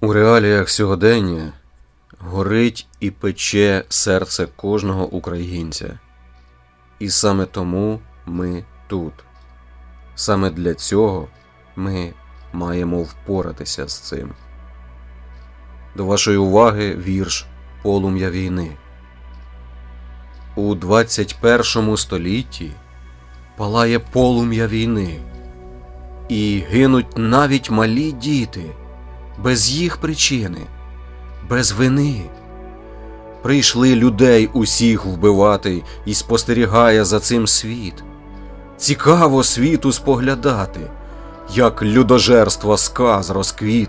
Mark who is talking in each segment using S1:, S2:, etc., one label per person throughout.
S1: У реаліях сьогодення горить і пече серце кожного українця. І саме тому ми тут. Саме для цього ми маємо впоратися з цим. До вашої уваги вірш Полум'я війни. У 21 столітті палає полум'я війни, і гинуть навіть малі діти без їх причини, без вини. Прийшли людей усіх вбивати і спостерігає за цим світ. Цікаво світу споглядати, як людожерства сказ розквіт.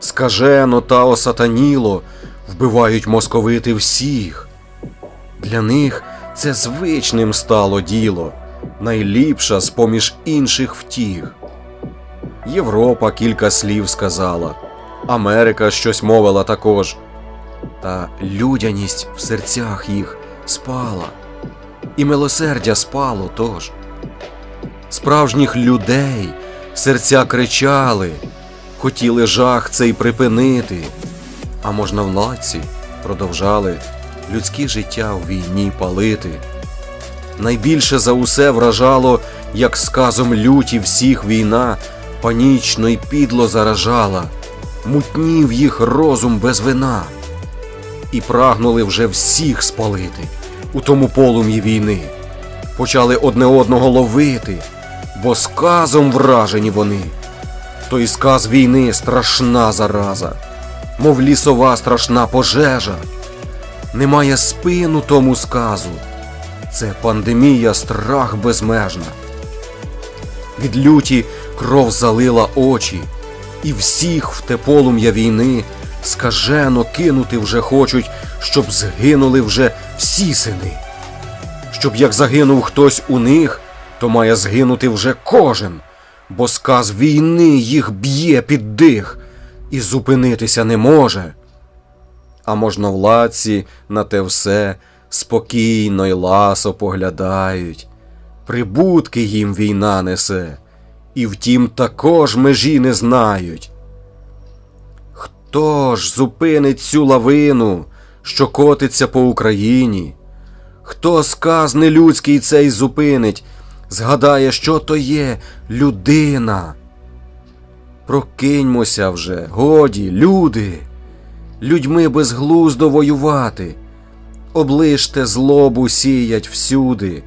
S1: Скажено та осатаніло вбивають московити всіх. Для них це звичним стало діло, найліпша з поміж інших втіх. Європа кілька слів сказала, Америка щось мовила також. Та людяність в серцях їх спала, і милосердя спало тож. Справжніх людей серця кричали, хотіли жах цей припинити, а можновладці продовжали людське життя в війні палити. Найбільше за усе вражало, як сказом люті всіх війна панічно й підло заражала, мутнів їх розум без вина, і прагнули вже всіх спалити у тому полум'ї війни, почали одне одного ловити, бо сказом вражені вони. Той сказ війни страшна зараза, мов лісова страшна пожежа. Немає спину тому сказу. Це пандемія, страх безмежна. Від люті кров залила очі, і всіх в те полум'я війни скажено кинути вже хочуть, щоб згинули вже всі сини. Щоб як загинув хтось у них, то має згинути вже кожен, бо сказ війни їх б'є під дих і зупинитися не може. А можновладці на те все спокійно й ласо поглядають. Прибутки їм війна несе, і втім також межі не знають. Хто ж зупинить цю лавину, що котиться по Україні? Хто сказ нелюдський цей зупинить, згадає, що то є людина? Прокиньмося вже, годі, люди, людьми безглуздо воювати, оближте злобу сіять всюди,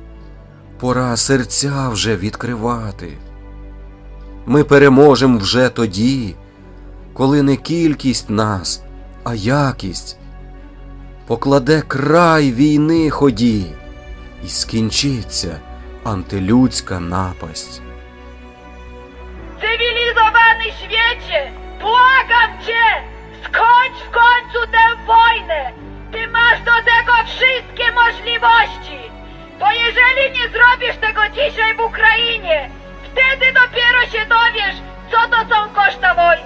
S1: пора серця вже відкривати. Ми переможем вже тоді, коли не кількість нас, а якість покладе край війни ході, і скінчиться антилюдська напасть.
S2: Cywilizowany świecie, błagam cię, skończ w końcu się dowiesz, co to są koszta wojny.